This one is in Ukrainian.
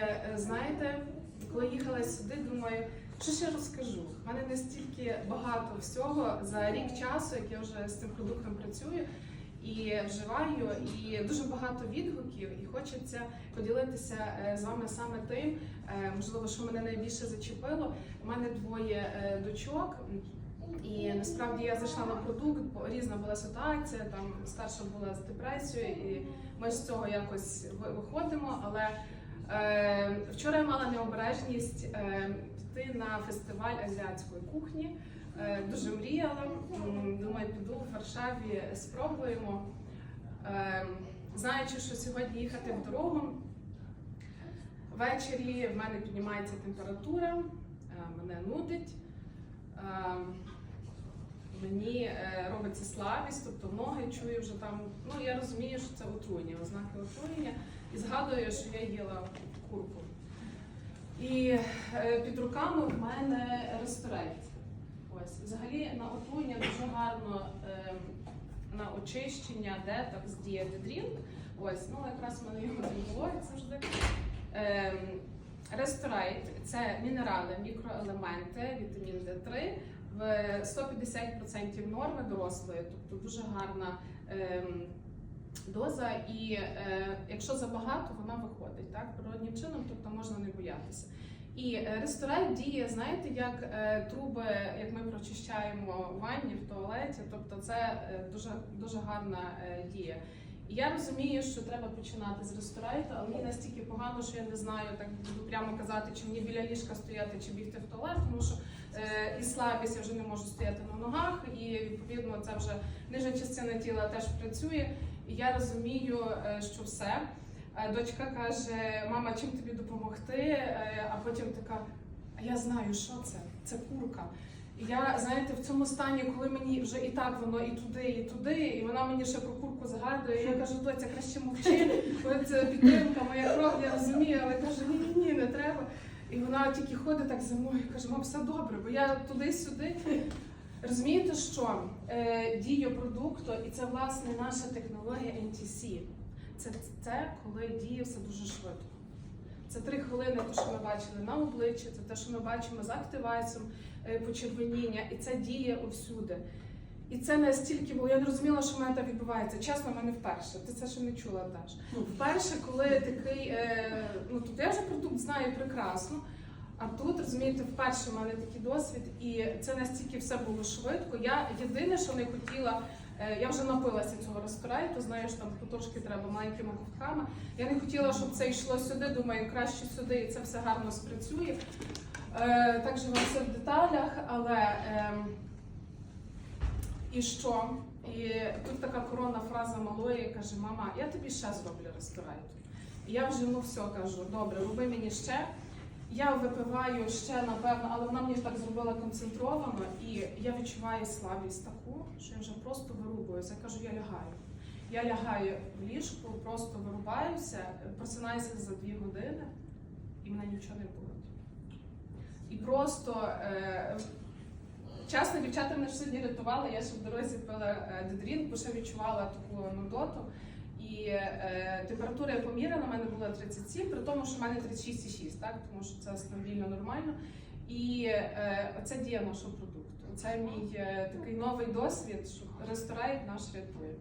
е, знаєте, коли їхала сюди, думаю, що ще розкажу? У мене настільки багато всього за рік часу, як я вже з цим продуктом працюю і вживаю, і дуже багато відгуків, і хочеться поділитися е, з вами саме тим, е, можливо, що мене найбільше зачепило. У мене двоє дочок. І насправді я зайшла на продукт, бо різна була ситуація. Там старша була з депресією, і ми з цього якось виходимо. Але вчора я мала необережність піти на фестиваль азіатської кухні. Е, дуже мріяла. Думаю, піду в Варшаві, спробуємо. Е, знаючи, що сьогодні їхати в дорогу, ввечері в мене піднімається температура, е, мене нудить. Мені е, робиться слабість, тобто ноги чую вже там. Ну я розумію, що це отруєння, ознаки отруєння, і згадую, що я їла курку. І е, під руками в мене ресторейт. Ось взагалі на отруєння дуже гарно е, на очищення, детокс діє дедрінг. Ось, ну якраз в мене його не завжди. Ресторейт це мінерали, мікроелементи, вітамін Д3 в 150% норми дорослої, тобто дуже гарна ем, доза. І е, якщо забагато, вона виходить так, природнім чином, тобто можна не боятися. І е, ресторейт діє, знаєте, як е, труби, як ми прочищаємо в ванні в туалеті, тобто це дуже, дуже гарна дія. Я розумію, що треба починати з ресторану, але мені настільки погано, що я не знаю, так буду прямо казати, чи мені біля ліжка стояти, чи бігти в туалет, тому що е, і слабість я вже не можу стояти на ногах, і відповідно це вже нижня частина тіла теж працює. І я розумію, е, що все. Е, Дочка каже: мама, чим тобі допомогти? Е, А потім така: а я знаю, що це? Це курка. І я, знаєте, в цьому стані, коли мені вже і так воно і туди, і туди, і вона мені ще про курку згадує. Я кажу, доця, краще мовчи, це підтримка, моя кров, я розумію, але каже, ні, ні, ні, не треба. І вона тільки ходить так за мною, каже, мам, все добре, бо я туди-сюди. Розумієте, що е, дію продукту, і це власне наша технологія NTC. Це, це коли діє все дуже швидко. Це три хвилини, те, що ми бачили на обличчі, це те, що ми бачимо з активацією почервоніння, і це діє усюди. І це настільки, бо я не розуміла, що в мене так відбувається. Чесно, в мене вперше. Ти це ще не чула теж. Вперше, коли такий, е, ну тут я вже продукт знаю прекрасно. А тут розумієте, вперше в мене такий досвід, і це настільки все було швидко. Я єдине, що не хотіла, е, я вже напилася цього знаю, що там потрошки треба маленькими ковтками. Я не хотіла, щоб це йшло сюди. Думаю, краще сюди, і це все гарно спрацює. Е, так же вам все деталях, але ем, і що? І тут така коронна фраза малої каже: Мама, я тобі ще зроблю ресторан. І я вже ну все кажу, добре, роби мені ще. Я випиваю ще, напевно, але вона мені так зробила концентровано, і я відчуваю слабість таку, що я вже просто вирубуюся. Я кажу, я лягаю. Я лягаю в ліжку, просто вирубаюся, просинаюся за дві години, і мене нічого не болить. І просто е, чесно, дівчата мене ж сьогодні рятували, я ще в дорозі пила е, дедрін, бо ще відчувала таку нудоту. І е, температура я поміряла, в мене була 37, при тому, що в мене 36,6, так? тому що це стабільно нормально. І е, оце дія нашого продукту. Це мій е, такий новий досвід, що ресторан наш рятує.